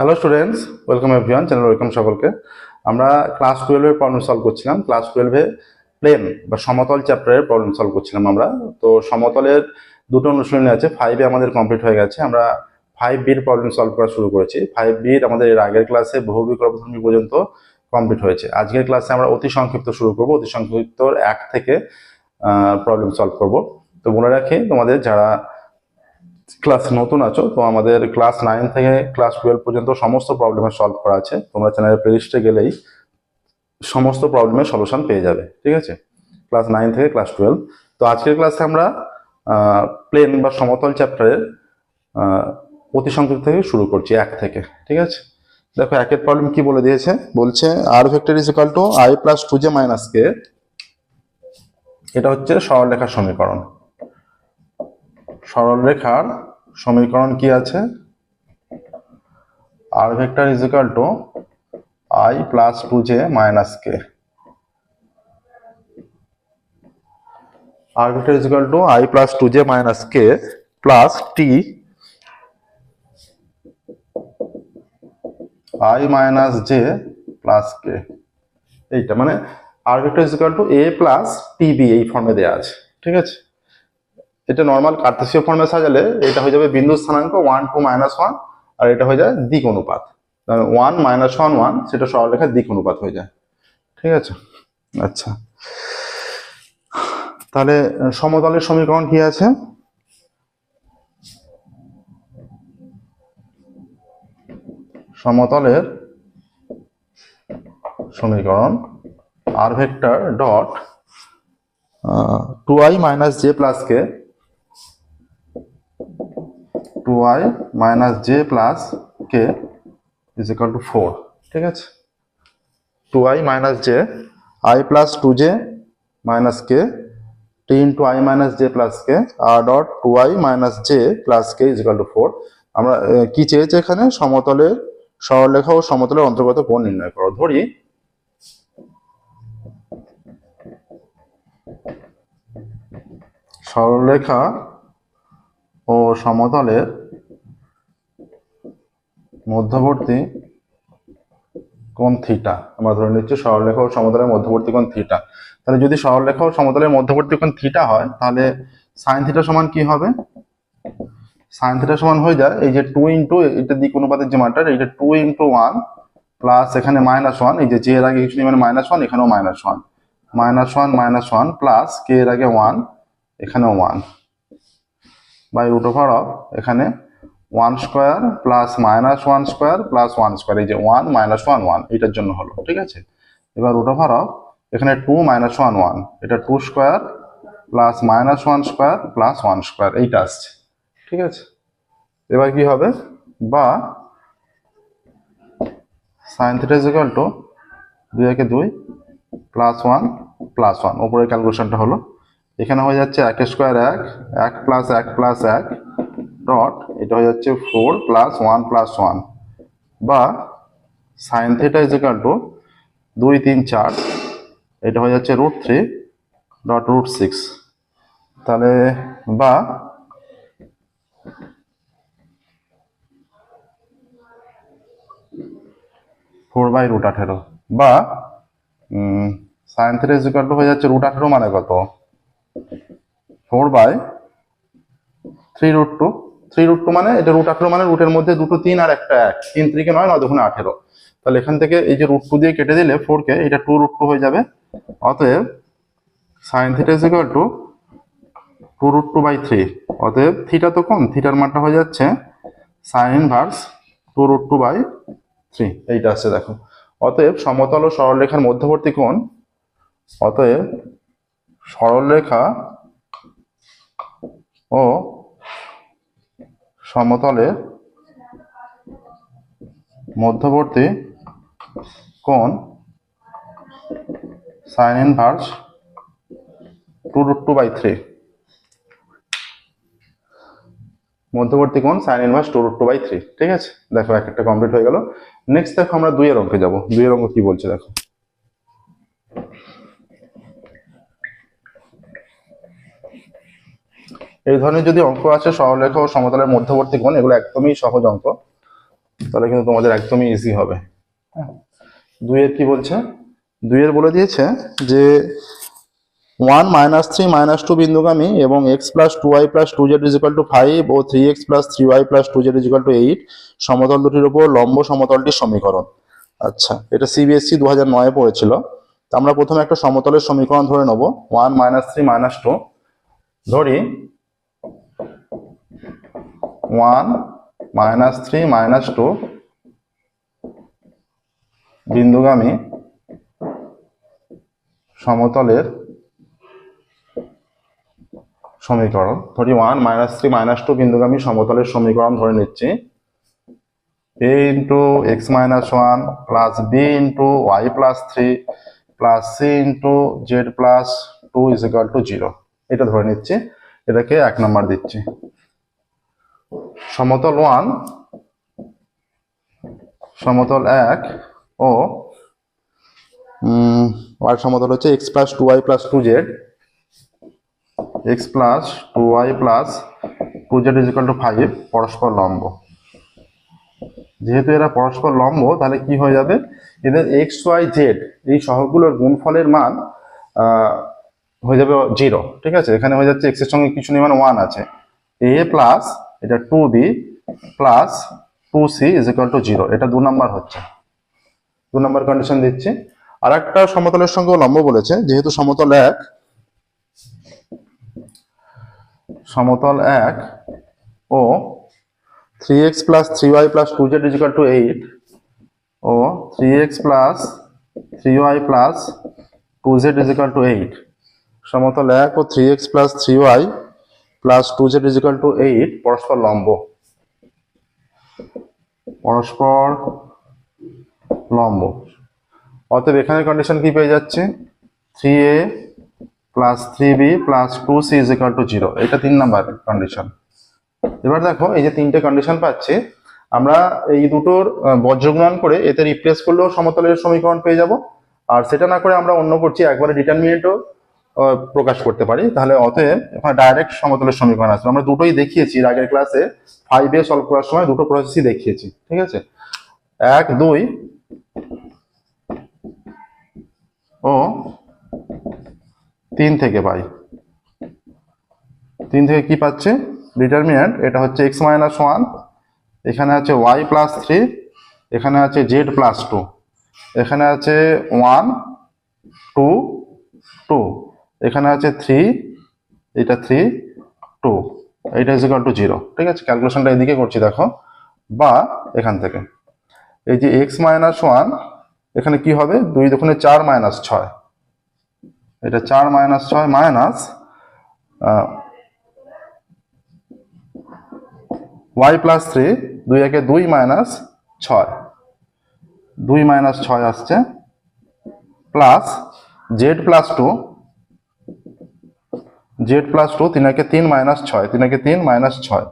Hello students welcome everyone channel welcome সকলকে। আমরা class টুয়েলভের প্রবলেম সলভ করছিলাম। ক্লাস টুয়েলভে প্লেন বা সমতল চ্যাপ্টারের প্রবলেম সলভ করছিলাম আমরা। তো সমতলের দুটো অনুশীলনী আছে ফাইভে আমাদের কমপ্লিট হয়ে গেছে। আমরা ফাইভ বির প্রবলেম সলভ করা শুরু করেছি। ফাইভ বির আমাদের এর আগের ক্লাসে বহু বিকল্পধর্মী পর্যন্ত কমপ্লিট হয়েছে। আজকের ক্লাসে আমরা অতি সংক্ষিপ্ত শুরু করব। অতি সংক্ষিপ্ত এক থেকে প্রবলেম সলভ করব। তো মনে রাখি তোমাদের যারা ক্লাস নতুন আছো, তো আমাদের ক্লাস নাইন থেকে ক্লাস টুয়েলভ পর্যন্ত সমস্ত প্রবলেমের সলভ করা আছে। তোমরা চ্যানেলের প্লেলিস্টে গেলেই সমস্ত প্রবলেমের সলিউশন পেয়ে যাবে, ঠিক আছে? ক্লাস নাইন থেকে ক্লাস টুয়েলভ তো আজকের ক্লাসে আমরা প্লেন বা সমতল চ্যাপ্টারের অতি সংক্ষিপ্ত থেকে শুরু করছি, এক থেকে, ঠিক আছে? দেখো, একের প্রবলেম কি বলে দিয়েছে? বলছে R vector is equal to I plus two J minus K এটা হচ্ছে সরলরেখার সমীকরণ। সরলরেখার সমীকরণ কি আছে? R vector is equal to I plus two J minus K R vector is equal to I plus two J minus K plus T I minus J plus K এইটা মানে R vector is equal to A plus T B এই ফর্মে দেওয়া আছে, ঠিক আছে? এটা normal কার্তেশীয় ফর্মে সাজালে এটা হয়ে যাবে বিন্দু স্থানাঙ্ক ওয়ান টু মাইনাস ওয়ান আর এটা হয়ে যায় দিক অনুপাত। ওয়ান মাইনাস ওয়ান ওয়ান সেটা সরলরেখার দিক অনুপাত হয়ে যায়। ঠিক আছে? আচ্ছা। তাহলে সমতলের সমীকরণ কি আছে? সমতলের সমীকরণ R vector dot two I minus J plus K two I minus J plus K is equal to four, ঠিক আছে? Two I minus J, I plus two J minus K, T into I minus J plus K, R dot two I minus J plus K is equal to four. আমরা কি চেয়েছে এখানে? সমতলের সরলরেখা ও সমতলের অন্তর্গত কোণ নির্ণয় করো। ধরি, সরলরেখা ও সমতলের মধ্যবর্তী কোণ থিটা। আমরা ধরে নিচ্ছি সরলরেখা ও সমতলের মধ্যবর্তী কোণ থিটা। তাহলে যদি সরলরেখা ও সমতলের মধ্যবর্তী কোণ থিটা হয়, তাহলে সাইন থিটা সমান কি হবে? সাইন থিটা সমান হয়ে যায় এই যে টু ইন্টু এটা দিক অনুপাতের যে মানটা এইটা টু ইন্টু ওয়ান প্লাস এখানে মাইনাস ওয়ান, এই যে জে এর আগে কিছু মানে মাইনাস ওয়ান, এখানেও minus one. Minus one minus one plus K এর আগে ওয়ান, এখানেও one. By root over of, এখানে one square plus minus one square plus one square, এই যে ওয়ান মাইনাস ওয়ান ওয়ান এটার জন্য হলো, ঠিক আছে? এবার রুট ওভার অফ, এখানে টু মাইনাস ওয়ান ওয়ান, এটা two square plus minus one square plus one square, এইটা আসছে, ঠিক আছে? এবার কি হবে? বা সাইন থিটা ইজ টু দুই একে দুই প্লাস ওয়ান প্লাস ওয়ান উপরের ক্যালকুলেশনটা হলো এখানে হয়ে যাচ্ছে এক স্কোয়ার এক এক প্লাস এক প্লাস এক ডট এটা হয়ে যাচ্ছে four plus one plus one বা sine theta is equal to দুই তিন চার, এটা হয়ে যাচ্ছে root three dot root six তাহলে বা ফোর বাই রুট আঠেরো। বা sine three is equal to হয়ে যাচ্ছে রুট আঠেরো মানে কত? Four by three root two. Three root two মানে এটা রুট আঠেরো মানে রুটের মধ্যে দুটো তিন আর একটা এক। তিন তিরিকে নয় নয় দুগুণে আঠেরো। তাহলে এখান থেকে এই যে রুট টু দিয়ে কেটে দিলে ফোর কে এটা টু রুট টু হয়ে যাবে। অতএব sine theta is to two root two by three. অতএব থিটা তো কম, থিটার মানটা হয়ে যাচ্ছে sine inverse two root two by three. এইটা আসছে দেখো। অতএব সমতল ও সরলরেখার মধ্যবর্তী কোণ, অতএব সরলরেখা ও সমতলের মধ্যবর্তী কোণ sine inverse two root two by three মধ্যবর্তী কোণ sine inverse two root two by three ঠিক আছে? দেখো এক একটা কমপ্লিট হয়ে গেল। নেক্সট দেখো আমরা দুইয়ের অঙ্কে যাব। দুইয়ের অঙ্ক কি বলছে দেখো? এই ধরনের যদি অঙ্ক আছে সরলরেখা ও সমতলের মধ্যবর্তী কোণ, এগুলো একদমই সহজ অঙ্ক। তাহলে কিন্তু তোমাদের একদমই ইজি হবে। হ্যাঁ দুইয়ের কি বলছে? দুইয়ের বলে দিয়েছে যে one minus three minus two বিন্দুগামী এবং x plus two y plus two z is equal to five O three x plus three y plus two z is equal to eight সমতল দুটির উপর লম্ব সমতলটির সমীকরণ। আচ্ছা এটা সিবিএসসি দু হাজার নয়ে পড়েছিল। তা আমরা প্রথমে একটা সমতলের সমীকরণ ধরে নেব। One minus three minus two ধরি one minus three minus two বিন্দুগামী সমতলের সমীকরণ। ধরি one minus three minus two বিন্দুগামী সমতলের সমীকরণ ধরে নিচ্ছি। A into x minus one plus b into y plus three plus c into z plus two is to zero এটা ধরে নিচ্ছি। এটাকে এক নম্বর দিচ্ছি। সমতল ওয়ান, সমতল এক ও আর সমতল হচ্ছে x plus two y plus two z x plus two y plus two z is to five পরস্পর লম্ব। যেহেতু এরা পরস্পর লম্ব, তাহলে কি হয়ে যাবে? এদের এক্স ওয়াই জেড এই সহগগুলোর গুণফলের মান হয়ে যাবে জিরো ঠিক আছে? এখানে হয়ে যাচ্ছে এক্সের সঙ্গে কিছু নেই মানে ওয়ান আছে। এ প্লাস এটা two b plus two c is equal to zero এটা দু নম্বর হচ্ছে। দু নম্বর কন্ডিশন দিচ্ছি। আর একটা সমতলের সঙ্গে লম্ব বলেছে, যেহেতু সমতল এক সমতল এক ও three x plus three y plus two z is equal to eight O three x plus three y plus two z is equal to eight সমতল এক ও three x plus three y plus two z is equal to eight পরস্পর লম্ব। পরস্পর লম্ব। অতএব এখানে condition কি পেয়ে যাচ্ছে? Three a plus three b plus two c is to zero এটা তিন নাম্বার কন্ডিশন এবার দেখো, এই যে তিনটে কন্ডিশন পাচ্ছি, আমরা এই দুটোর বজ্রগুণন করে এতে রিপ্লেস করলেও সমতলের সমীকরণ পেয়ে যাব। আর সেটা না করে আমরা অন্য করছি, একবারে ডিটারমিনেন্টও প্রকাশ করতে পারি। তাহলে অতএব এখানে ডাইরেক্ট সমতলের সমীকরণ আসবে আমরা দুটোই দেখিয়েছি এর আগের ক্লাসে ফাইভ সলভ করার সময় দুটো প্রসেসই দেখিয়েছি। ঠিক আছে? এক, দুই, ও, তিন থেকে পাই। তিন থেকে কি পাচ্ছে? ডিটারমিনেন্ট এটা হচ্ছে এক্স মাইনাস ওয়ান এখানে আছে ওয়াই প্লাস থ্রি এখানে আছে জেড প্লাস টু এখানে আছে ওয়ান টু টু এখানে আছে থ্রি এটা থ্রি টু এইটা ইজ ইকাল টু জিরো ঠিক আছে? ক্যালকুলেশনটা এদিকে করছি, দেখো। বা এখান থেকে। এই যে এক্স মাইনাস ওয়ান এখানে কি হবে? দুই দোকানে চার মাইনাস ছয়। এটা চার মাইনাস ছয় মাইনাস ওয়াই প্লাস থ্রি দুই একে দুই মাইনাস ছয়। দুই মাইনাস ছয় আসছে plus z plus two z plus two তিন একে তিন মাইনাস ছয়, তিন একে তিন মাইনাস ছয়।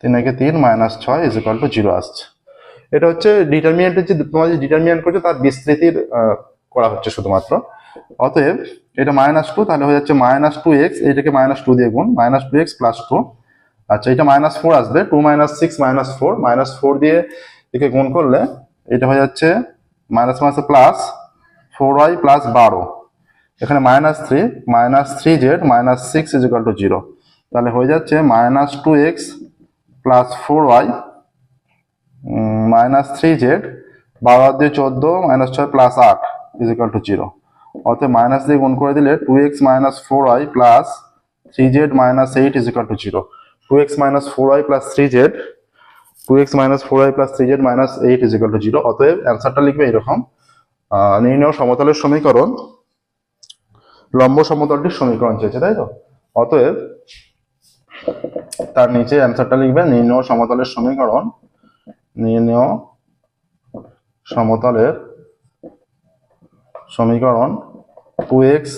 তিন একে তিন মাইনাস ছয় ইজ ইকাল টু জিরো আসছে। এটা হচ্ছে ডিটারমিনেন্টের যে তোমরা যে ডিটারমিনেন্ট করছ, তার বিস্তৃতির করা হচ্ছে শুধুমাত্র। অতএব এটা মাইনাস টু তাহলে হয়ে যাচ্ছে মাইনাস টু এক্স এইটাকে মাইনাস টু দিয়ে গুণ। Minus two x plus two আচ্ছা এটা মাইনাস ফোর আসবে। Two minus six minus four minus four দিয়ে একে গুণ করলে এটা হয়ে যাচ্ছে minus minus plus four y plus বারো। এখানে minus three minus three z minus six is equal to zero তাহলে হয়ে যাচ্ছে minus two x plus four y minus three z বারো দিয়ে চোদ্দ মাইনাস ছয় প্লাস আট ইজ ইকাল টু জিরো অতএব মাইনাস দিয়ে গুণ করে দিলে two x minus four y plus three z minus eight is equal to zero two x minus four y plus three z two x minus four y plus three z minus eight is equal to zero অতএব অ্যান্সারটা লিখবে এরকম নির্ণয় সমতলের সমীকরণ লম্ব সমতলটির সমীকরণ চেয়েছে, তাই তো? অতএব তার নিচে অ্যান্সারটা লিখবে, নির্ণয় সমতলের সমীকরণ, নির্ণয় সমতলের সমীকরণ two x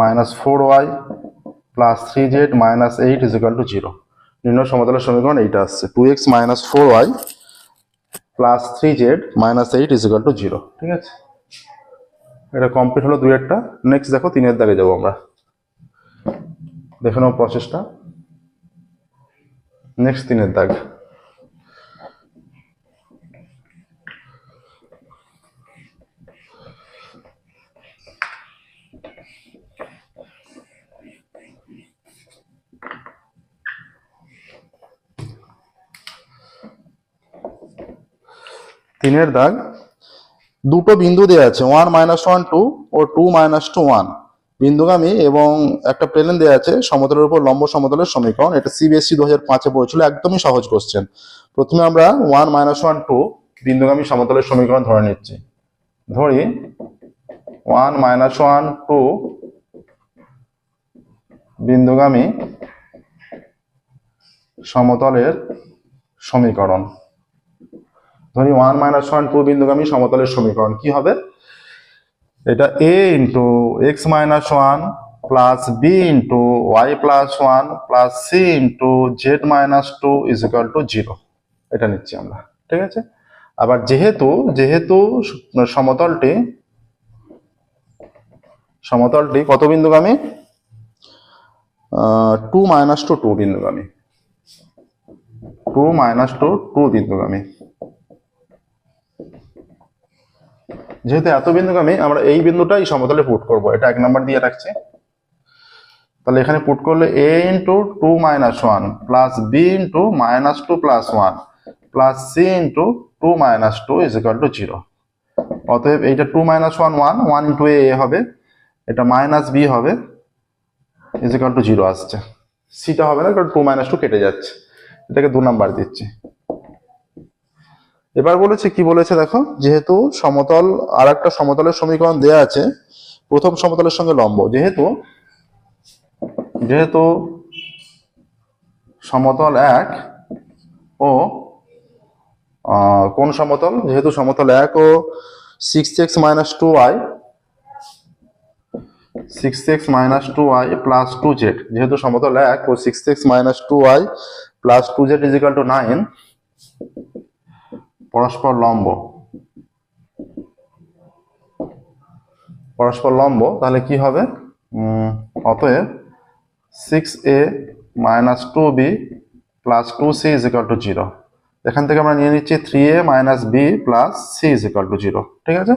minus four y plus three z minus eight is equal to zero নির্ণয় সমতলের সমীকরণ এইটা আসছে। Two x minus four y plus three z minus eight is equal to zero ঠিক আছে? এটা কমপ্লিট হলো দুই একটা। নেক্সট দেখো, তিনের দাগে যাব আমরা। দেখে নাও প্রসেসটা নেক্সট তিনের দাগ। তিনের দাগ। দুটো বিন্দু দেওয়া আছে ওয়ান মাইনাস ওয়ান টু ও টু মাইনাস টু ওয়ান বিন্দুগামী এবং একটা প্লেন দেওয়া আছে, সমতলের উপর লম্ব সমতলের সমীকরণ। এটা সিবিএসসি দু হাজার পাঁচে পড়েছিল একদমই সহজ কোশ্চেন প্রথমে আমরা ওয়ান মাইনাস ওয়ান টু বিন্দুগামী সমতলের সমীকরণ ধরে নিচ্ছি। ধরি ওয়ান মাইনাস ওয়ান টু বিন্দুগামী সমতলের সমীকরণ। ধরি ওয়ান মাইনাস ওয়ান, টু বিন্দুগামী সমতলের সমীকরণ। কি হবে? এটা a into x minus one plus b into y plus one plus c into z minus two is equal to zero. এটা নিচ্ছি আমরা, ঠিক আছে? আবার যেহেতু যেহেতু সমতলটি সমতলটি কত বিন্দুগামী? টু মাইনাস টু টু বিন্দুগামী। টু মাইনাস টু টু বিন্দুগামী। যেহেতু এত বিন্দুগামী, আমরা এই বিন্দুটাই সমতলে পুট করব। এটা এক নম্বর দিয়ে রাখছি। তাহলে এখানে পুট করলে a into two minus one plus b into minus two plus one plus c into two minus two is equal to zero অতএব এইটা two minus one one one into a হবে। এটা মাইনাস বি হবে। Is equal to zero আসছে। সিটা হবে না, কারণ টু মাইনাস টু কেটে যাচ্ছে। এটাকে দু নাম্বার দিচ্ছি। এবার বলেছে, কি বলেছে দেখো? যেহেতু সমতল আর একটা সমতলের সমীকরণ দেয়া আছে, প্রথম সমতলের সঙ্গে লম্ব। যেহেতু যেহেতু সমতল এক ও কোন সমতল? যেহেতু সমতল এক ও six x minus two i six x minus two i plus two z যেহেতু সমতল এক ও six x minus two i plus two z is equal to nine পরস্পর লম্ব। পরস্পর লম্ব, তাহলে কি হবে? অতএব six a minus two b plus two c is equal to zero এখান থেকে আমরা নিয়ে নিচ্ছি three a minus b plus c is equal to zero ঠিক আছে?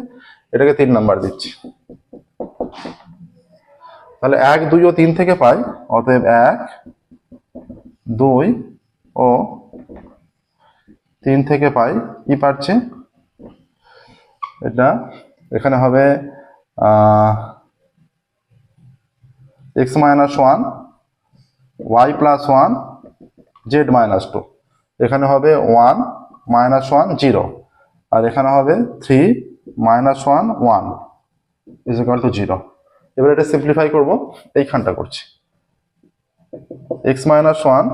এটাকে তিন নাম্বার দিচ্ছি। তাহলে এক, দুই ও তিন থেকে পাই। অতএব এক, দুই ও তিন থেকে পাই, কি পাচ্ছি এটা এখানে হবে x minus one y plus one z minus two এখানে হবে ওয়ান মাইনাস ওয়ান জিরো আর এখানে হবে three minus one one is to zero এবার এটা সিম্পলিফাই করব, এইখানটা করছি। এক্স মাইনাস ওয়ান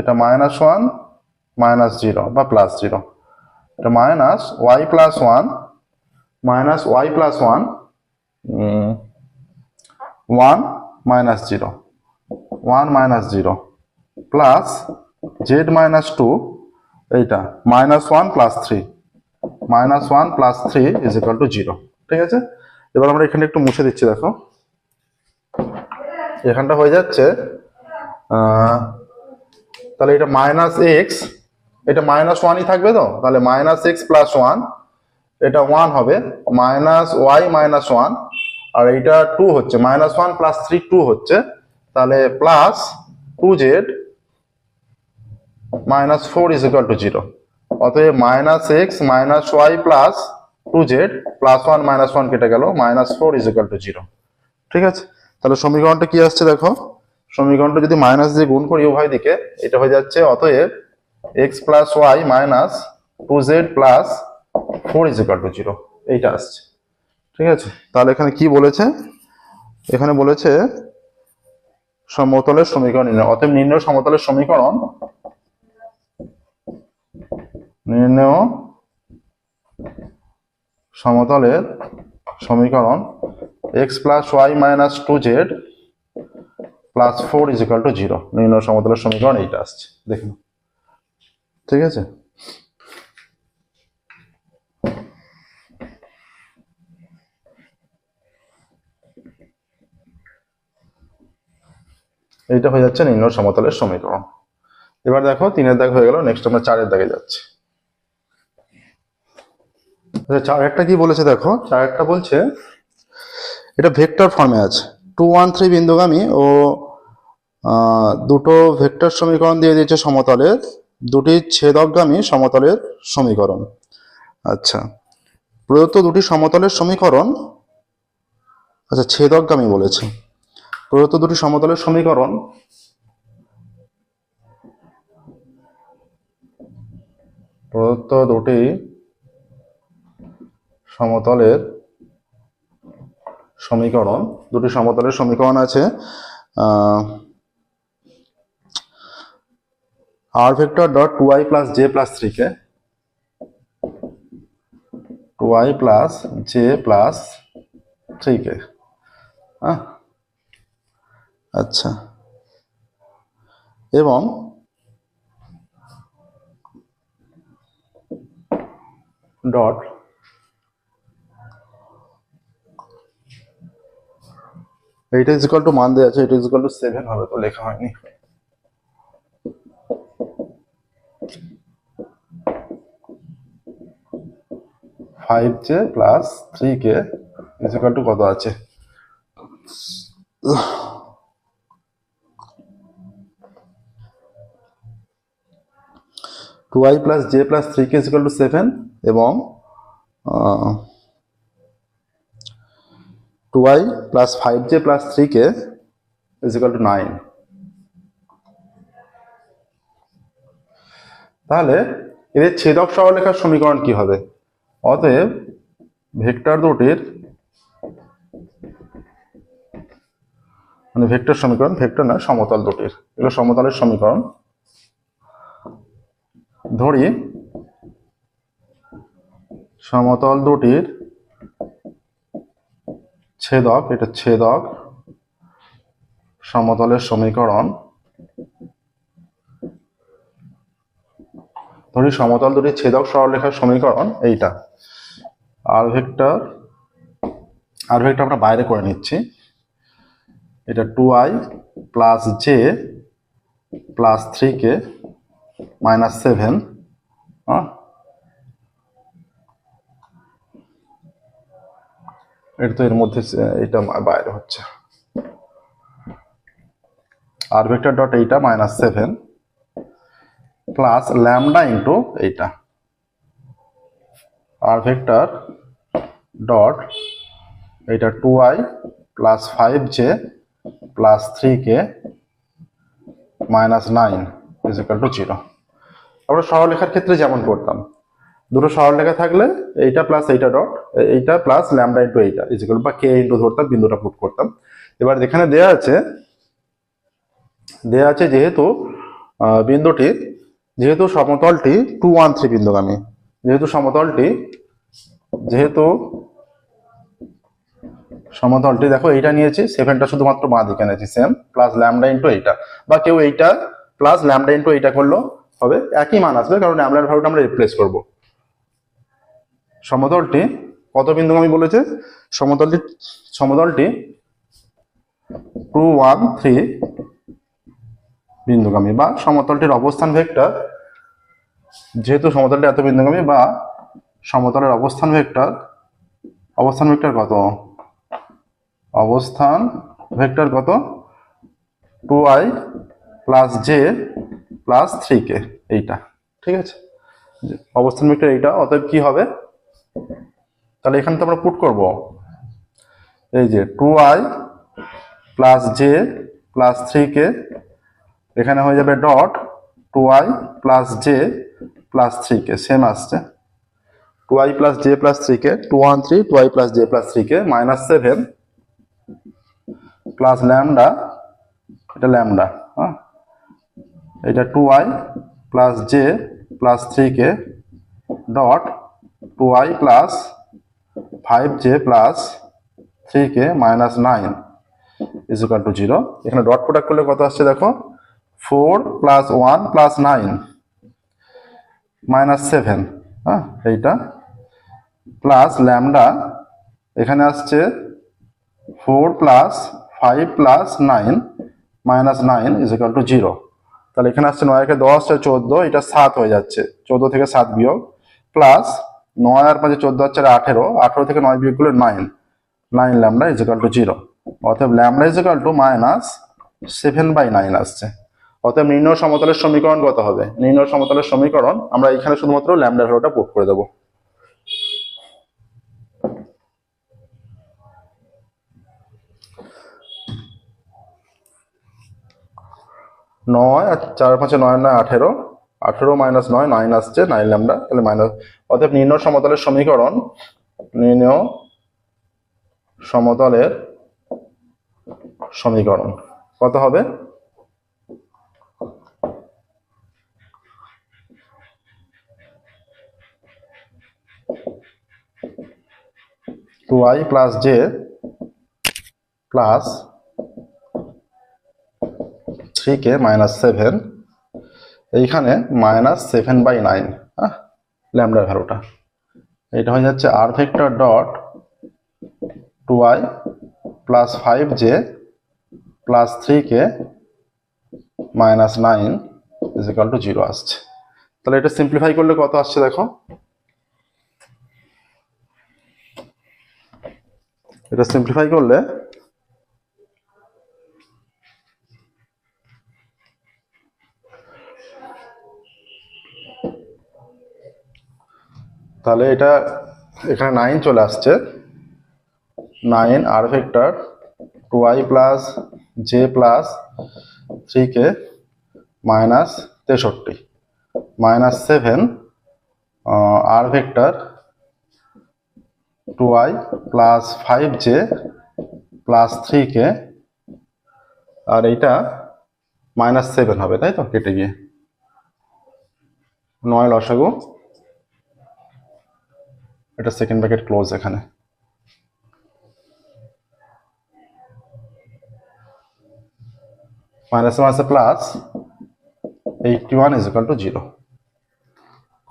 এটা মাইনাস ওয়ান মাইনাস জিরো বা প্লাস জিরো এটা minus y plus one minus y plus one one minus zero one minus zero plus z minus two এইটা minus one plus three minus one plus three is equal to zero ঠিক আছে? এবার আমরা এখানে একটু মুছে দিচ্ছি, দেখো। এখানটা হয়ে যাচ্ছে তাহলে এটা মাইনাস এক্স এটা মাইনাস ওয়ানই থাকবে তো? তাহলে মাইনাস এক্স প্লাস ওয়ান এটা ওয়ান হবে। মাইনাস ওয়াই মাইনাস ওয়ান আর এইটা টু হচ্ছে। Minus one plus three two হচ্ছে। তাহলে plus two z minus four is equal to zero অতএব minus x minus y plus two z plus one minus one কেটে গেল। Minus four is equal to zero ঠিক আছে? তাহলে সমীকরণটা কি আসছে দেখো? সমীকরণটা যদি মাইনাস দিয়ে গুণ করি উভয় দিকে, এটা হয়ে যাচ্ছে। অতএব x plus y minus two z plus four is equal to zero এইটা আসছে। ঠিক আছে? তাহলে এখানে কি বলেছে? এখানে বলেছে সমতলের সমীকরণ নির্ণয়। অতএব নির্ণয় সমতলের সমীকরণ নির্ণয় সমতলের সমীকরণ x plus y minus two z plus four is equal to zero নির্ণয় সমতলের সমীকরণ এইটা আসছে। দেখুন। ঠিক আছে? এইটা হয়ে যাচ্ছে নিম্ন সমতলের সমীকরণ। এবার দেখো তিনের দাগ হয়ে গেল নেক্সট আমরা চারের দাগে যাচ্ছি। আচ্ছা, চার কি বলেছে দেখো? চার একটা বলছে এটা ভেক্টর ফর্মে আছে। টু ওয়ান থ্রি বিন্দুগামী ও দুটো ভেক্টর সমীকরণ দিয়ে দিয়েছে সমতলের। দুটি ছেদকগামী সমতলের সমীকরণ। আচ্ছা প্রদত্ত দুটি সমতলের সমীকরণ আচ্ছা ছেদকগামী বলেছে। প্রদত্ত দুটি সমতলের সমীকরণ, প্রদত্ত দুটি সমতলের সমীকরণ, দুটি সমতলের সমীকরণ আছে vector dot two i plus j plus three k two i plus j plus three k হ্যাঁ? আচ্ছা। এবং ডট এইটা ইজ ইকাল টু মান দেওয়া আছে, এটা ইজ ইকাল টু সেভেন হবে তো, লেখা হয়নি। Five j plus three k is equal to কত আছে? Two i plus j plus three k is equal to seven এবং two i plus five j plus three k is equal to nine তাহলে এদের ছেদক সরলরেখার সমীকরণ কি হবে? অতএব ভেক্টর দুটির মানে ভেক্টর সমীকরণ, ভেক্টর না সমতল দুটির। এগুলো সমতলের সমীকরণ। ধরি, সমতল দুটির ছেদক, এটা ছেদক, সমতলের সমীকরণ ধরি সমতল দুটি ছেদক সরলরেখার সমীকরণ এইটা। আর ভেক্টর আর ভেক্টর আমরা বাইরে করে নিচ্ছি। এটা two i plus j plus three k minus seven হ্যাঁ এটা তো এর মধ্যে এটা বাইরে হচ্ছে। আর ভেক্টর ডট এইটা minus seven plus lambda into এইটা। আর ভেক্টর ডট, এইটা two i plus five j plus three k minus nine is equal to zero আমরা সরলরেখার ক্ষেত্রে যেমন করতাম, দুটো সরলরেখা থাকলে এইটা প্লাস এইটা ডট এইটা প্লাস ল্যামডা ইন্টু এইটা ইজিক্যাল বা কে ইন্টু ধরতাম, বিন্দুটা পুট করতাম। এবার যেখানে দেয়া আছে দেয়া আছে যেহেতু বিন্দুটি যেহেতু সমতলটি টু ওয়ান থ্রি বিন্দুগামী, যেহেতু সমতলটি যেহেতু সমতলটি, দেখো এইটা নিয়েছি সেভেনটা শুধুমাত্র বাঁ দিকে নিয়েছি সেম প্লাস ল্যামডা ইন্টু এইটা। বা কেউ এইটা প্লাস ল্যামডা ইন্টু এইটা করল, হবে, একই মান আসবে, কারণ ল্যামডার ভ্যালুটা আমরা রিপ্লেস করব। সমতলটি কত বিন্দুগামী বলেছে? সমতলটি সমতলটি টু ওয়ান থ্রি বিন্দুগামী, বা সমতলটির অবস্থান ভেক্টর যেহেতু সমতলটি এত বিন্দুগামী বা সমতলের অবস্থান ভেক্টর অবস্থান ভেক্টর কত? অবস্থান ভেক্টর কত? Two i plus j plus three k এইটা, ঠিক আছে? অবস্থান ভেক্টর এইটা, অতএব কি হবে? তাহলে এখানে তো আমরা পুট করব। এই যে two i plus j plus three k এখানে হয়ে যাবে dot, two i plus j plus three k same আসছে two i plus j plus three k two one three two i plus j plus three k minus seven plus lambda এটা lambda হ্যাঁ? এটা two i plus j plus three k dot two i plus five j plus three k minus nine is equal to zero এখানে dot product করলে কত আসছে দেখো? Four plus one plus nine minus seven হ্যাঁ এইটা। Plus lambda, এখানে আসছে four plus five plus nine, minus nine is equal to zero. তাহলে এখানে আসছে নয় একে দশ আর চোদ্দ, এটা সাত হয়ে যাচ্ছে। চোদ্দ থেকে সাত বিয়োগ। প্লাস নয় আর পাঁচে চোদ্দ হচ্ছে আঠেরো আঠেরো থেকে নয় বিয়োগ করলে nine. Nine lambda is equal to zero. অতএব lambda is equal to minus seven by nine আসছে। অতএব নির্ণয় সমতলের সমীকরণ কত হবে? নির্ণয় সমতলের সমীকরণ আমরা এখানে শুধুমাত্র ল্যামডা ভ্যালুটা পোট করে দেবো। নয় আর চার পাঁচে নয় নয় আঠেরো আঠেরো মাইনাস নয় নাইন আসছে নাইন ল্যামডা, তাহলে মাইনাস অর্থাৎ নির্ণয় সমতলের সমীকরণ নির্ণয় সমতলের সমীকরণ কত হবে? Two i plus j plus three k minus seven এইখানে মাইনাস সেভেন বাই নাইন হ্যাঁ ল্যামডার ভ্যালুটা। এটা হয়ে যাচ্ছে আর vector dot two i plus five j plus three k minus nine is equal to zero আসছে। তাহলে এটা সিম্পলিফাই করলে কত আসছে দেখো? এটা সিম্পলিফাই করলে তাহলে এটা এখানে নাইন চলে আসছে। Nine R vector two i plus j plus three k minus তেষট্টি। Minus seven R vector two i plus five j plus three k, আর এইটা মাইনাস সেভেন হবে, তাই তো কেটে গিয়ে? নয় লসাগু। এটা সেকেন্ড ব্র্যাকেট ক্লোজ এখানে। মাইনাস মাইনাসে plus eighty one is equal to zero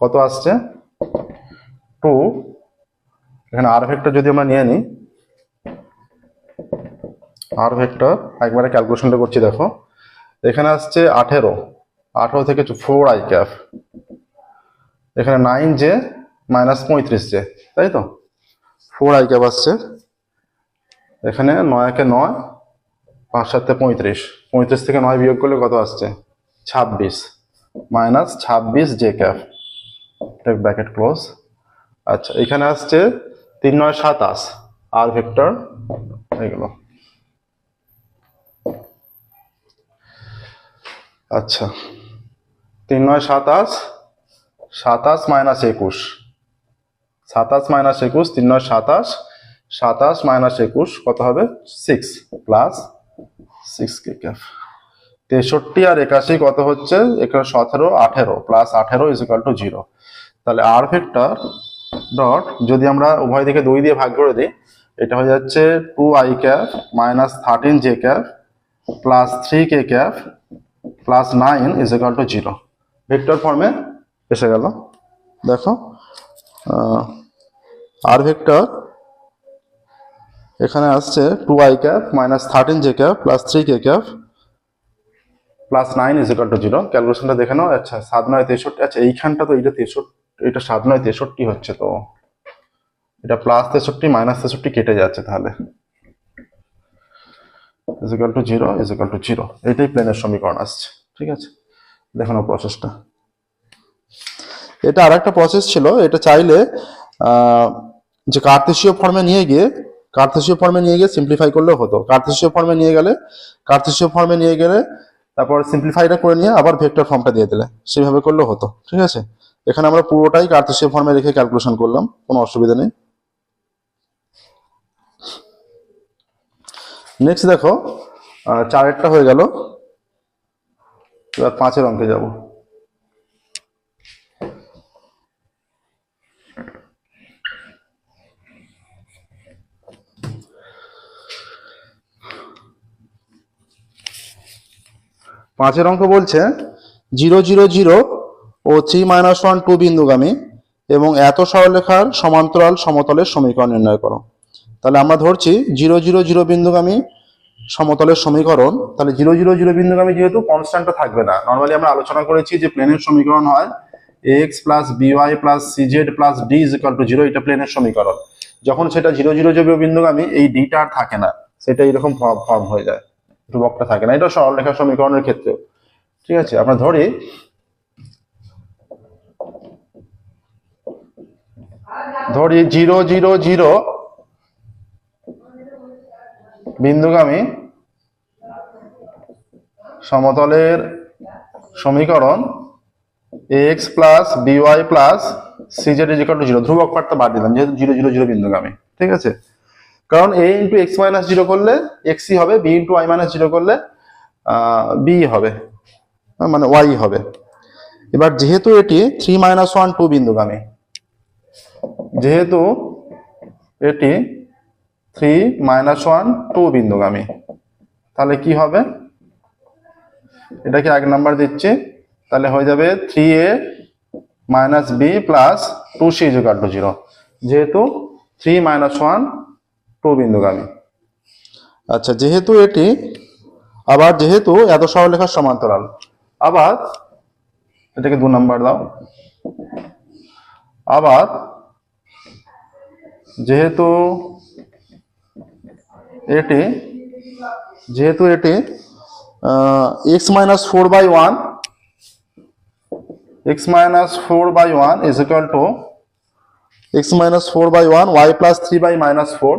কত আসছে? টু এখানে আর ভেক্টর যদি আমরা নিয়ে নিই আর ভেক্টর একবারে ক্যালকুলেশনটা করছি দেখো, এখানে আসছে আঠেরো আঠেরো থেকে ফোর আই ক্যাফ এখানে নাইন জে মাইনাস পঁয়ত্রিশ জে তাই তো? ফোর আই ক্যাপ আসছে, এখানে নয় একে নয়, পাঁচ সাতে পঁয়ত্রিশ পঁয়ত্রিশ থেকে নয় বিয়োগ করলে কত আসছে? ছাব্বিশ মাইনাস ছাব্বিশ জে ক্যাপ ব্র্যাকেট ক্লোজ আচ্ছা এখানে আসছে তিন নয় সাতাশ আর ভেক্টর এগুলো আচ্ছা। তিন নয় সাতাশ সাতাশ মাইনাস একুশ। সাতাশ মাইনাস একুশ, তিন নয় সাতাশ সাতাশ মাইনাস একুশ, কত হবে? Six plus six k cap তেষট্টি আর একাশি কত হচ্ছে? এখানে সতেরো, আঠেরো, প্লাস আঠেরো ইজ টু জিরো তাহলে আর ভেক্টর ডট যদি আমরা উভয় দিকে দুই দিয়ে ভাগ করে দিই, এটা হয়ে যাচ্ছে two i cap minus thirteen j cap plus three k cap plus nine is equal to zero vector ফর্মে এসে গেল। দেখো আর ভেক্টর এখানে আসছে two i cap minus thirteen j cap plus three k cap plus nine is equal to zero ক্যালকুলেশনটা দেখে নাও। আচ্ছা সাত নয় তেষট্টি। আচ্ছা এইখানটা তো এইটা তেষট্টি। এটা সাত নয় তেষট্টি হচ্ছে তো। এটা প্লাস তেষট্টি মাইনাস তেষট্টি কেটে যাচ্ছে তাহলে। Is equal to zero is equal to zero এটাই প্লেনের সমীকরণ আসছে, ঠিক আছে? দেখো না প্রসেসটা এটা আর একটা প্রসেস ছিল, এটা চাইলে যে কার্তেশীয় ফর্মে নিয়ে গিয়ে কার্তেশীয় ফর্মে নিয়ে গিয়ে সিম্পলিফাই করলেও হতো। কার্তেশীয় ফর্মে নিয়ে গেলে কার্তেশীয় ফর্মে নিয়ে গেলে, তারপর সিম্পলিফাইটা করে নিয়ে আবার ভেক্টর ফর্মটা দিয়ে দিলে। সেভাবে করলেও হতো, ঠিক আছে? এখানে আমরা পুরোটাই কার্তেশীয় ফর্মে রেখে ক্যালকুলেশন করলাম, কোনো অসুবিধা নেই। নেক্সট দেখো চারেরটা হয়ে গেল, এবার পাঁচের অঙ্কে যাব। পাঁচের অঙ্ক বলছে, জিরো জিরো জিরো ও থ্রি মাইনাস ওয়ান টু বিন্দুগামী এবং এত সরলরেখার সমান্তরাল সমতলের সমীকরণ নির্ণয় করো। তাহলে আমরা ধরছি জিরো জিরো জিরো বিন্দুগামী সমতলের সমীকরণ। তাহলে জিরো জিরো জিরো বিন্দুগামী যেহেতু কনস্ট্যান্টটা থাকবে না। নর্মালি আমরা আলোচনা করেছি যে প্লেনের সমীকরণ হয় x plus b y plus CZ plus d is equal to zero এটা প্লেনের সমীকরণ। যখন সেটা জিরো জিরো জিরো বিন্দুগামী, এই ডিটা আর থাকে না। সেটা এরকম ফর্ম হয়ে যায়। ধ্রুবকটা থাকে না। এটা সরলরেখা সমীকরণের ক্ষেত্রেও। ঠিক আছে? আমরা ধরি ধরি জিরো জিরো জিরো। বিন্দুগামী সমতলের সমীকরণ x plus b y plus CZ is two zero ধ্রুবক পার্টটা বাদ দিলাম, যেহেতু জিরো জিরো জিরো বিন্দুগামী, ঠিক আছে? কারণ a into x minus zero করলে এক্সই হবে b into y minus zero করলে বি হবে মানে ওয়াই হবে। এবার যেহেতু এটি থ্রি মাইনাস ওয়ান টু বিন্দুগামী যেহেতু এটি থ্রি মাইনাস ওয়ান টু বিন্দুগামী। তাহলে কি হবে? এটাকে এক নাম্বার দিচ্ছি। তাহলে হয়ে যাবে three a minus b plus two c is equal to zero যেহেতু থ্রি মাইনাস ওয়ান টু বিন্দুগামী। আচ্ছা যেহেতু এটি, আবার যেহেতু এত সরলরেখার সমান্তরাল, আবার এটাকে দু নাম্বার দাও। আবার যেহেতু এটি যেহেতু এটি x minus four by one x minus four by one is equal to x minus four by one y plus three by minus four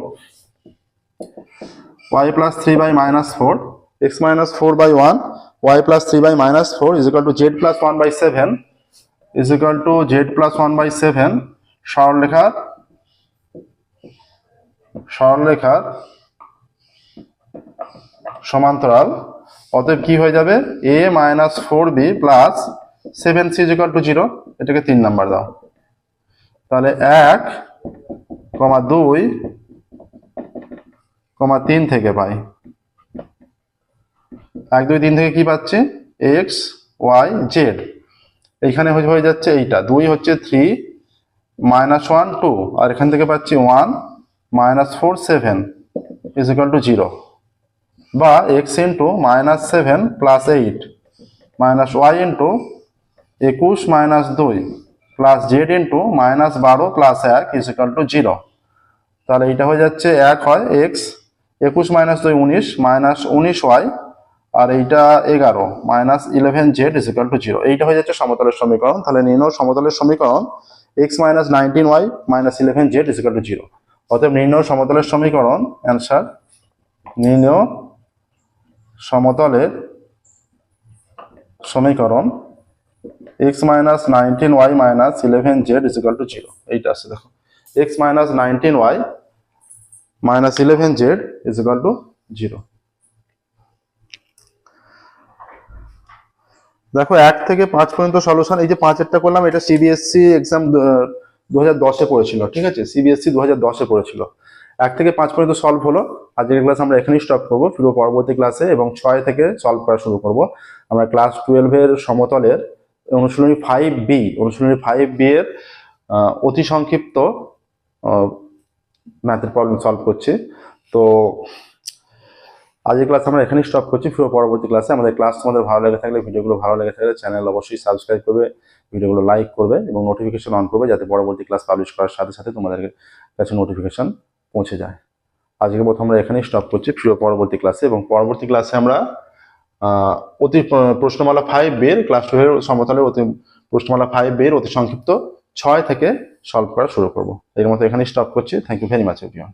y plus 3 by minus 4 x minus 4 by 1 y plus 3 by minus 4 is equal to z plus 1 by 7 is equal to z plus 1 by 7 সরলরেখার সরলরেখার সমান্তরাল। অতএব কি হয়ে যাবে? A minus four b plus seven c is equal to zero এটাকে তিন number দাও। তাহলে এক, কমা দুই, কমা তিন থেকে পাই। এক, দুই, তিন থেকে কি পাচ্ছি? এক্স ওয়াই জেড এইখানে হয়ে যাচ্ছে এইটা। দুই হচ্ছে থ্রি মাইনাস ওয়ান টু আর এখান থেকে পাচ্ছি one minus four seven is equal to zero বা x into minus seven plus eight minus y into একুশ মাইনাস দুই প্লাস জেড ইন্টু মাইনাস বারো প্লাস এক ইজ ইকাল টু জিরো তাহলে এইটা হয়ে যাচ্ছে এক হয় এক্স একুশ মাইনাস দুই উনিশ মাইনাস উনিশ ওয়াই আর এইটা এগারো minus eleven z is equal to zero এইটা হয়ে যাচ্ছে সমতলের সমীকরণ, তাহলে নির্ণয় সমতলের সমীকরণ x minus nineteen y minus eleven z is equal to zero অতএব নির্ণয় সমতলের সমীকরণ অ্যান্সার নির্ণয় সমতলের সমীকরণ x minus nineteen y minus eleven z is equal to zero এইটা আছে, দেখো। X minus nineteen y minus eleven z is equal to zero দেখো, এক থেকে পাঁচ পর্যন্ত সলিউশন এই যে পাঁচেরটা করলাম, এটা সিবিএসসি এক্সাম দু হাজার দশে পড়েছিল, ঠিক আছে? সিবিএসসি দু হাজার দশে পড়েছিল। এক থেকে পাঁচ পর্যন্ত সলভ হলো। আজকের ক্লাস আমরা এখানেই স্টপ করব। ফিরো পরবর্তী ক্লাসে এবং ছয় থেকে সলভ করা শুরু করব। আমরা ক্লাস টুয়েলভের সমতলের অনুশীলনী ফাইভ বি অনুশীলনী ফাইভ বি এর অতি সংক্ষিপ্ত ম্যাথের প্রবলেম সলভ করছি। তো আজকের ক্লাস আমরা এখানেই স্টপ করছি। ফিরে পরবর্তী ক্লাসে আমাদের ক্লাস তোমাদের ভালো লেগে থাকলে, ভিডিওগুলো ভালো লেগে থাকলে চ্যানেল অবশ্যই সাবস্ক্রাইব করবে, ভিডিওগুলো লাইক করবে এবং নোটিফিকেশন অন করবে যাতে পরবর্তী ক্লাস পাবলিশ করার সাথে সাথে তোমাদের কাছে নোটিফিকেশন পৌঁছে যায়। আজকে প্রথম আমরা এখানেই স্টপ করছি ফিরে পরবর্তী ক্লাসে এবং পরবর্তী ক্লাসে আমরা অতি প্র- প্রশ্নমালা ফাইভ বের ক্লাস টুয়েলভ সমতলের অতি প্রশ্নমালা ফাইভ বের অতি সংক্ষিপ্ত ছয় থেকে সলভ করা শুরু করব। এর মতো এখানেই স্টপ করছি। Thank you very much everyone